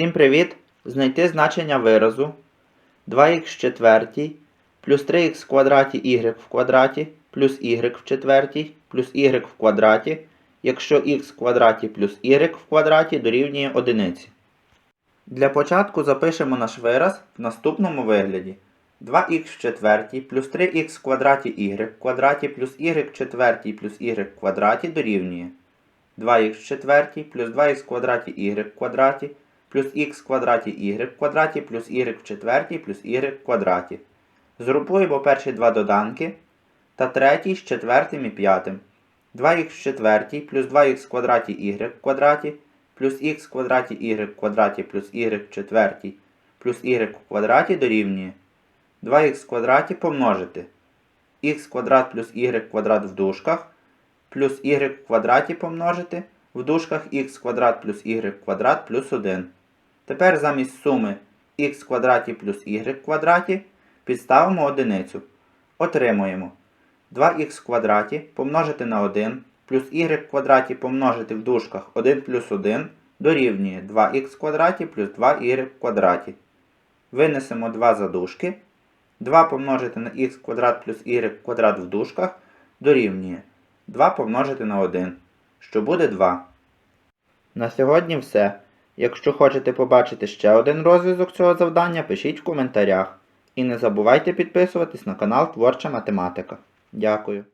Всім привіт! Знайти значення виразу 2х в четвертій плюс 3х в квадраті y в квадраті плюс y в четвертій плюс y в квадраті, якщо х в квадраті плюс y в квадраті дорівнює одиниці. Для початку запишемо наш вираз в наступному вигляді. 2х в четвертій плюс 3х в квадраті y в квадраті плюс y в четвертій плюс y в квадраті дорівнює 2х в четвертій плюс 2х в квадраті y в квадраті плюс х в квадраті y в квадраті плюс y в четвертій плюс y в квадраті. Згрупуємо перші два доданки та третій з четвертим і п'ятим. 2х в четвертій плюс 2х в квадраті y в квадраті плюс х в квадраті y в квадраті плюс y в четвертій плюс y в квадраті дорівнює 2х в квадраті помножити х квадрат плюс y квадрат в дужках плюс y в квадраті помножити в дужках х квадрат плюс y квадрат плюс 1. Тепер замість суми х квадраті плюс y квадраті підставимо одиницю. Отримуємо 2х в квадраті помножити на 1 плюс y квадраті помножити в дужках 1 плюс 1 дорівнює 2х в квадраті плюс 2y в квадраті. Винесемо 2 за дужки. 2 помножити на х квадрат плюс y квадрат в дужках дорівнює 2 помножити на 1, що буде 2. На сьогодні все. Якщо хочете побачити ще один розв'язок цього завдання, пишіть в коментарях. І не забувайте підписуватись на канал Творча Математика. Дякую.